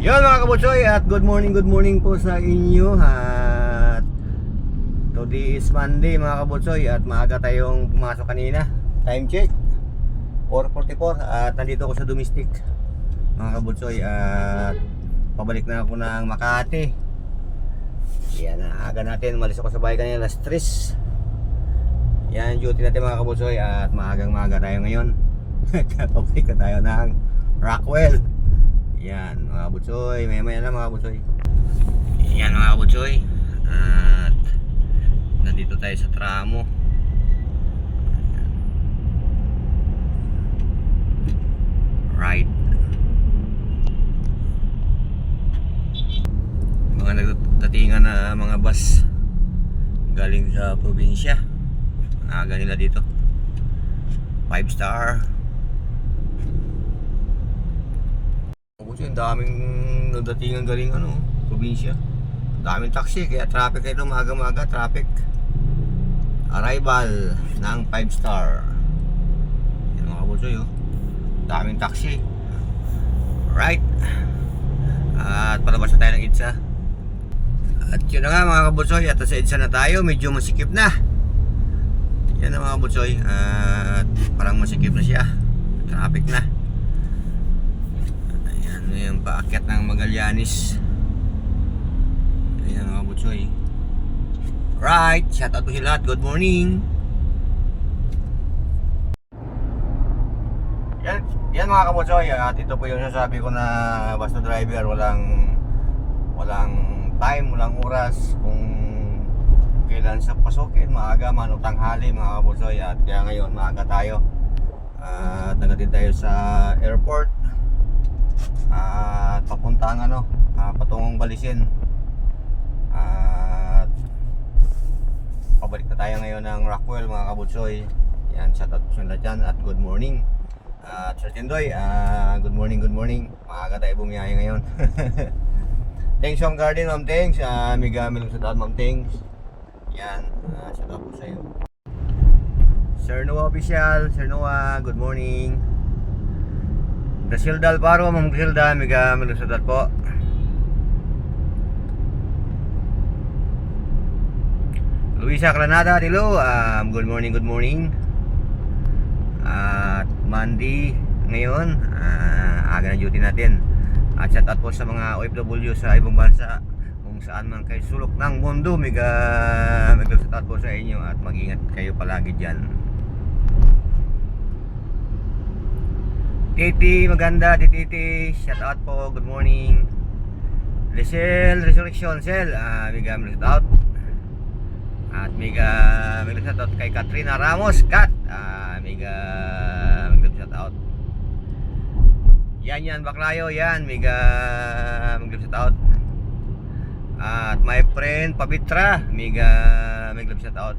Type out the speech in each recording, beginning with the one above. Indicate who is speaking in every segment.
Speaker 1: Yon mga kabutsoy at good morning good morning po sa inyo at today is Monday mga kabutsoy at maaga tayong pumasok kanina. Time check 4.44 at nandito ako sa domestic mga kabutsoy at pabalik na ako ng Makati. Yan aga natin malis ako sa bahay kanina alas 3 yan duty natin mga kabutsoy at maagang maaga tayo ngayon. Pabalik na tayo ng Rockwell yan mga butsoy, maya maya na mga butsoy Yan mga butsoy At nandito tayo sa tramo. Right. Mga nagdatingan na mga bus Galing sa probinsya. Aga nila dito. 5 star Kasi ang daming nagdatingan galing ano, probinsya. Daming taxi, kaya traffic ito maga-maga, traffic. Arrival ng 5 star. Yan mga kabusoy oh. Daming taxi. Right. At palabas na tayo ng EDSA. At yun na nga mga kabusoy, at sa EDSA na tayo, medyo masikip na. Yan na mga kabusoy, at parang masikip na siya. Traffic na. Yung paakyat ng Magallanes. Ayan mga butsoy. Right, shout out to sila at good morning. Yan, yan mga kabutsoy, at ito po yung sasabi ko na basta driver, walang walang time, walang oras kung kailan sa pasukin, maaga man o tanghali mga kabutsoy at kaya ngayon maaga tayo. At nagatin tayo sa airport at papuntang ano ah, patungong Balisin. At pabalik na tayo ngayon ng Rockwell mga kabutsoy yan shout out sa dyan at good morning. At Sir Tindoy ah, good morning good morning. Maaga tayo bumiyahe ngayon. Thanks Ma'am Garden Ma'am thanks. Uh, may gamit sa daan Ma'am thanks. Yan uh, shout out po sa iyo Sir Noah Official Sir Noah good morning. Grasilda Alvaro, Ma'am Grasilda, mega malusadat po. Luisa Granada, hello. Um, good morning, good morning. At Monday ngayon, ah, aga na duty natin. At shout out po sa mga OFW sa ibang bansa kung saan man kayo sulok ng mundo. Mega, mega shout out po sa inyo at mag-ingat kayo palagi dyan. Titi, maganda, Titi, shout out po, good morning. Lisel, Resurrection Cell, ah, mega shout out. At mega, mega shout out kay Katrina Ramos, Kat, ah, mega, mega shout out. Yan yan, Baklayo, yan, mega, mega shout out. At my friend, Pabitra, mega, mega shout out.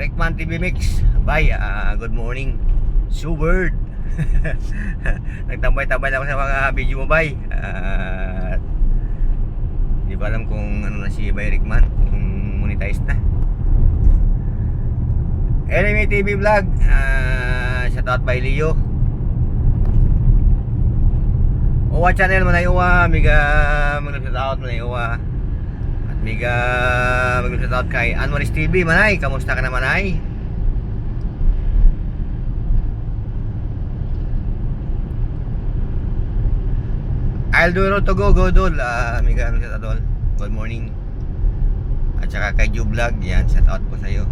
Speaker 1: Rickman TV Mix. Bye. ah, good morning. Subird. Nagtambay-tambay na ako sa mga video mo, bye. At di ba alam kung ano na si Bay Rickman, kung monetize na. Enemy TV Vlog. ah shout out by Leo. Uwa channel manay uwa, miga mag shout out manay uwa. At miga mag shout out kay Anwaris TV manay, kamusta ka na manay? I'll do road to go, go dol. Ah, miga ano out dol. Good morning. At saka kay Ju Vlog, yan, shout out po sa iyo.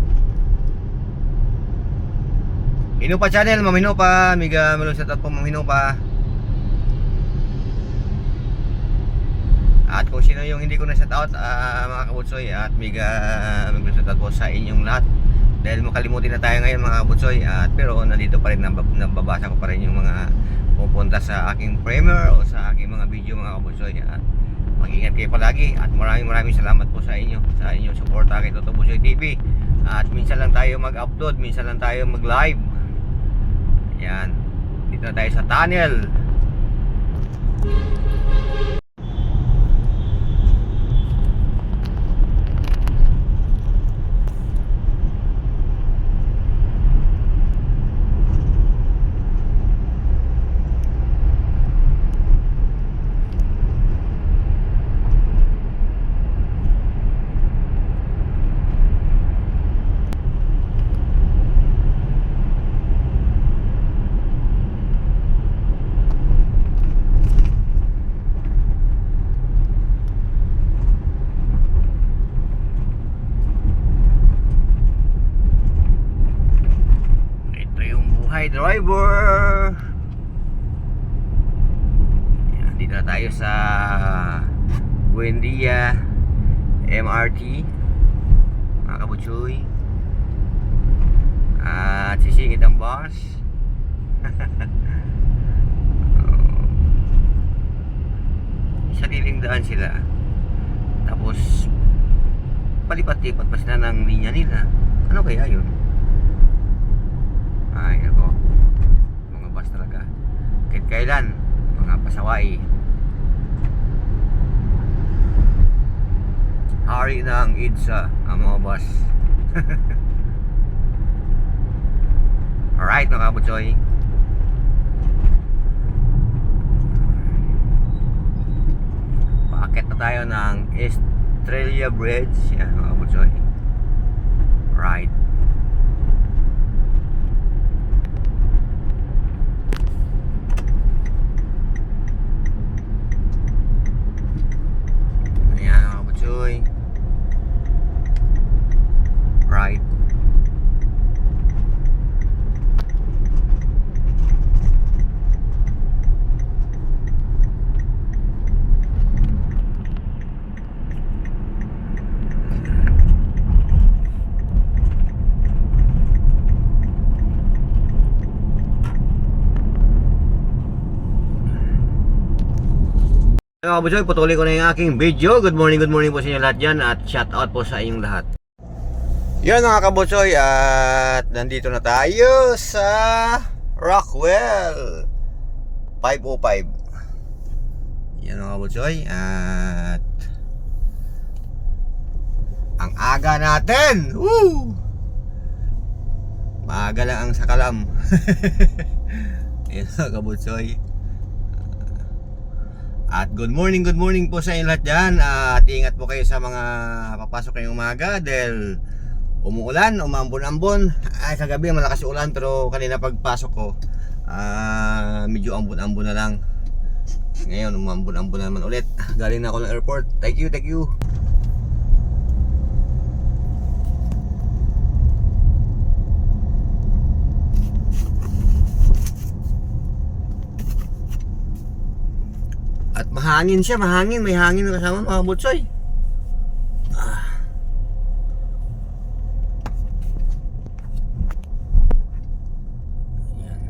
Speaker 1: Inupa channel, mamino pa, miga malo shout out po mamino pa. At kung sino yung hindi ko na shout out ah, mga kabutsoy at miga mag shout out po sa inyong lahat. Dahil makalimutin na tayo ngayon mga kabutsoy at pero nandito pa rin nabab- nababasa ko pa rin yung mga pupunta sa aking premiere o sa aking mga video mga kabutsoy at mag-ingat kayo palagi at maraming maraming salamat po sa inyo sa inyong suporta kay Toto Busoy TV at minsan lang tayo mag-upload minsan lang tayo mag-live. Yan. Dito na tayo sa tunnel Hi driver! Yan, dito na tayo sa Buendia MRT mga kabutsoy at sisingit ang bus sa liling daan sila. Tapos palipat-lipat pa sila ng linya nila. Ano kaya yun ay nako mga bus talaga kahit kailan mga pasaway hari na ang EDSA ang mga bus alright mga kabutsoy Paakit na tayo ng Estrella Bridge. Yan mga kabutsoy. Right. Ayan mga kabutsoy. Right. Mga kabutsoy, patuloy ko na yung aking video. Good morning, good morning po sa inyo lahat dyan at shout out po sa inyong lahat. Yan mga kabutsoy at nandito na tayo sa Rockwell 505. Yan mga kabutsoy at ang aga natin! Woo! Maaga lang ang sakalam. Yan mga kabutsoy. At good morning, good morning po sa inyo lahat dyan. At ingat po kayo sa mga papasok ngayong umaga Dahil umuulan, umambon-ambon. Ay sa gabi malakas yung ulan Pero kanina pagpasok ko ah Medyo ambon-ambon na lang. Ngayon umambon-ambon na naman ulit. Galing na ako ng airport. Thank you, thank you mahangin siya, mahangin, may hangin na kasama mga butsoy. Ah. Ayan.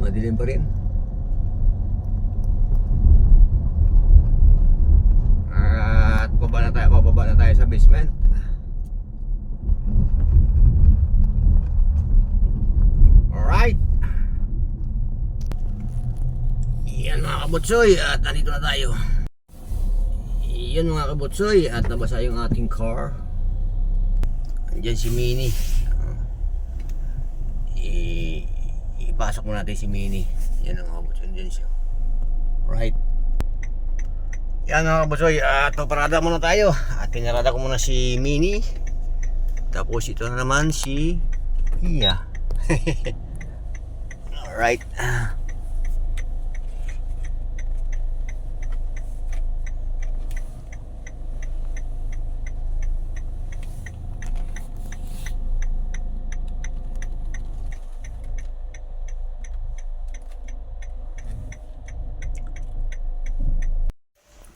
Speaker 1: Madilim pa rin. At baba na tayo, bababa na tayo sa basement. Alright. Yan mga kabutsoy at nandito na tayo. Yan mga kabutsoy at nabasa yung ating car. Andiyan si Mini. I ipasok mo natin si Mini. Yan mga kabutsoy. Andiyan siya. Right. Yan mga kabutsoy at paparada muna tayo. At pinarada ko muna si Mini. Tapos ito na naman si Kia. Alright.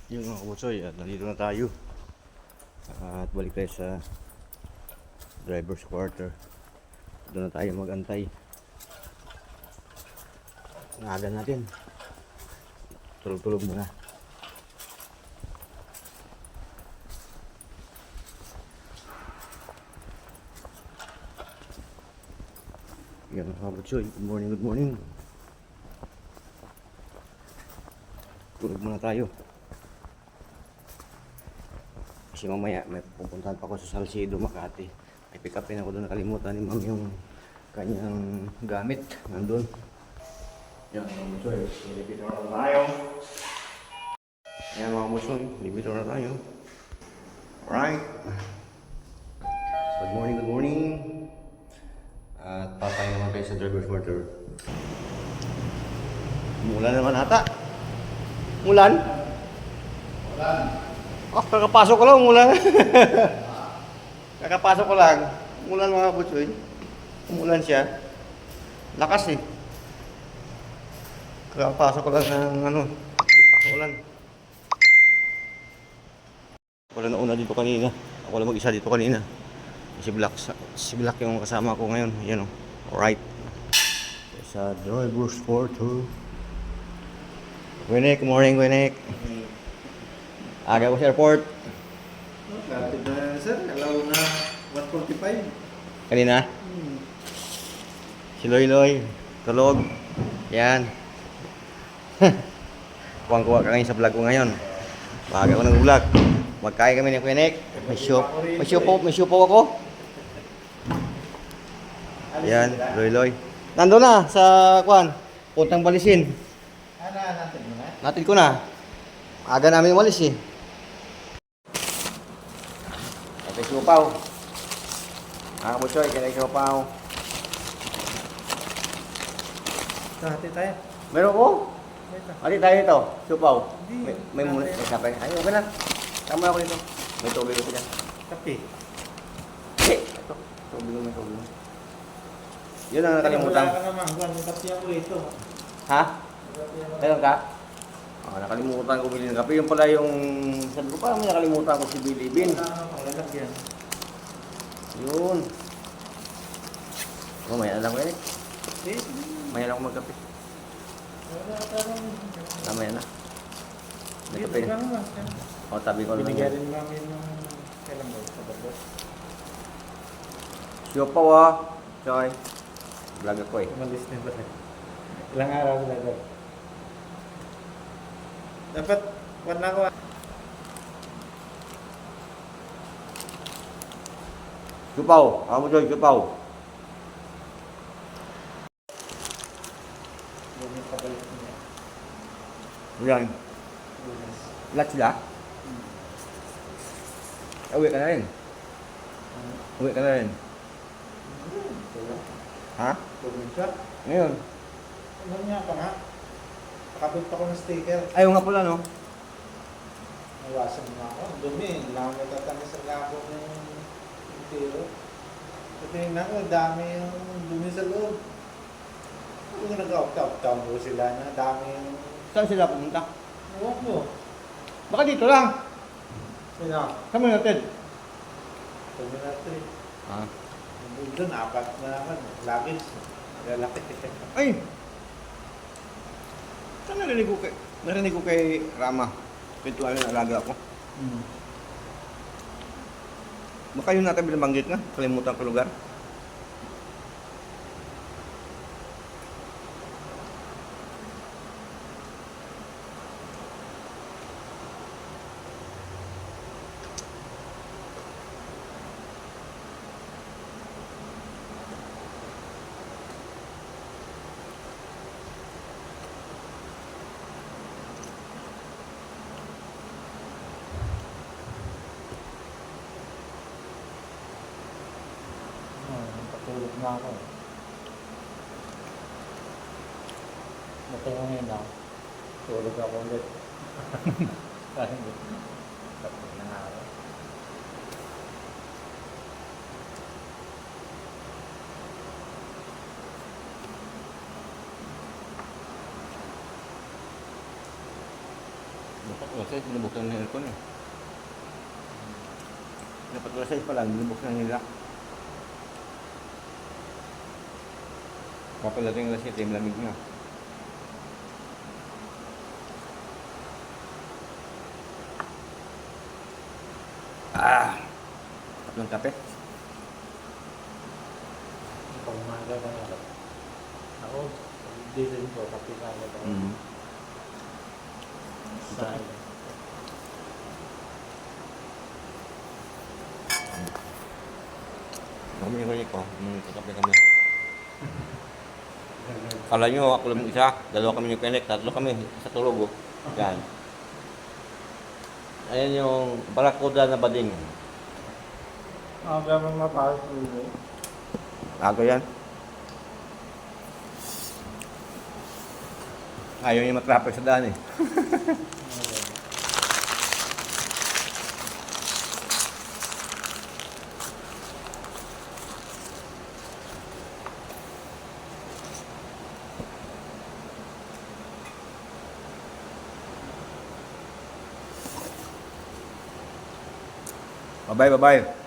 Speaker 1: Yung mga kabutsoy, at nandito na tayo. At balik tayo sa driver's quarter. Doon na tayo magantay. Naga natin. Tulog-tulog muna. Yan mga kabutsoy, good morning, good morning. Tulog muna tayo. Kasi mamaya may pupuntahan pa ako sa Salcedo, Makati. May pick upin ako doon. Nakalimutan ni Ma'am yung kanyang gamit. Nandun. Yan mga musoy. Libito na tayo. Yan mga musoy. Libito na tayo. Alright. Good morning, good morning. At papay naman kayo sa driver's motor. Mulan naman ata. Mulan? Oh, kakapasok ko lang, umulan. kakapasok ko lang. Umulan mga butsoy. Umulan siya. Lakas eh. Kakapasok ko lang ng ano, ulan. Wala na una dito kanina. Ako lang mag-isa dito kanina. Si Black, si Black yung kasama ko ngayon. Yan o. Alright. Sa driver's photo. Winek, morning Winek. Aga ko sa airport.
Speaker 2: Lapit na sir, alaw na 145.
Speaker 1: Kanina.
Speaker 2: Hmm.
Speaker 1: Si Loy Loy. Tulog. Yan. Kuwang-kuwa ka ngayon sa vlog ko ngayon. Baga ko ng vlog. Magkain kami ni Kwenek. May show. May show po. May show po ako. Yan. Loy Loy. Nandun na sa kwan. Puntang balisin.
Speaker 2: Ano natin mo na?
Speaker 1: Natin ko na. Aga namin umalis eh. Ito yung siupaw. Mga kabutsoy, kaya yung siupaw.
Speaker 2: Dati tayo.
Speaker 1: Meron ko?
Speaker 2: Ito.
Speaker 1: Ati tayo ito.
Speaker 2: Hindi.
Speaker 1: May, may muna, may sapay. Ay, okay na. Tama ako dito. May tubig ko dyan.
Speaker 2: Kape.
Speaker 1: Hindi. Ito, tubig ko, may tubig ko. Yun ang nakalimutan.
Speaker 2: Wala ka naman. Buwan, yung kape ako rito.
Speaker 1: Ha?
Speaker 2: Kape.
Speaker 1: Meron ka? Oh, nakalimutan ko bili ng kape. Yung pala yung... Sabi ko pa, may nakalimutan ko si Bilibin.
Speaker 2: Naman. Lalagyan.
Speaker 1: Yun. Oh, may alam ko yan eh.
Speaker 2: Eh,
Speaker 1: May alam ko magkape.
Speaker 2: wala naman.
Speaker 1: Mamaya na. May
Speaker 2: Dito
Speaker 1: kape
Speaker 2: ka
Speaker 1: na.
Speaker 2: naman.
Speaker 1: O, tabi ko lang.
Speaker 2: Binigyan rin namin ng kailan ba? Sa babos.
Speaker 1: Siupaw ah. Choy. Vlog ako eh.
Speaker 2: Umalis na ba? Ilang araw sila doon? Dapat, one na ko.
Speaker 1: Siupaw. Ako mo Choy, siupaw.
Speaker 2: Yung pabalik niya.
Speaker 1: Yan.
Speaker 2: Lunes.
Speaker 1: Lahat sila? Uwi ka na rin. Uwi ka na rin. Ha?
Speaker 2: Tubig siya.
Speaker 1: Ngayon.
Speaker 2: Ano niya pa nga? Nakabit pa ko ng sticker.
Speaker 1: Ayaw nga pala no.
Speaker 2: Nawasan mo ako. Ang dumi. Lang may tatamis sa labo ng tiro. Tingnan ko, dami yung dumi sa loob. Kung nag-opt-out mo sila na dami yung...
Speaker 1: Saan sila pumunta?
Speaker 2: Ewan ko.
Speaker 1: Baka dito lang.
Speaker 2: Sino?
Speaker 1: Saan mo natin?
Speaker 2: Terminatory.
Speaker 1: Ah.
Speaker 2: Doon, apat na naman. Lagis. Lalaki.
Speaker 1: Ay! Saan narinig ko kay... Narinig ko kay Rama. Pintuan yung alaga ko.
Speaker 2: Hmm.
Speaker 1: Baka yun natin binabanggit na. Kalimutan ko lugar.
Speaker 2: Oh, patulog na ako. Natingo ngayon ako. Tulog ako ulit. Kaya hindi. Tapos na nga ako.
Speaker 1: Dapat ko size, binubuksan ng aircon eh. Dapat ko size pa lang, binubuksan nila. Papalating alas 7, malamig na. Ah! Tatlong kape.
Speaker 2: Pag umaga na nga. Ako, hindi rin ko. Kapi na ako.
Speaker 1: Mm.
Speaker 2: Sayang.
Speaker 1: Kami yung ko, mm, kakape kami. Kala nyo, ako lang isa, dalawa kami yung connect, tatlo kami sa tulog. Oh. Yan. Ayan yung barakuda na bading.
Speaker 2: Ang gamang mapasok ulo.
Speaker 1: Aga yan. Ayaw niya matrapag sa daan eh. bye bye bye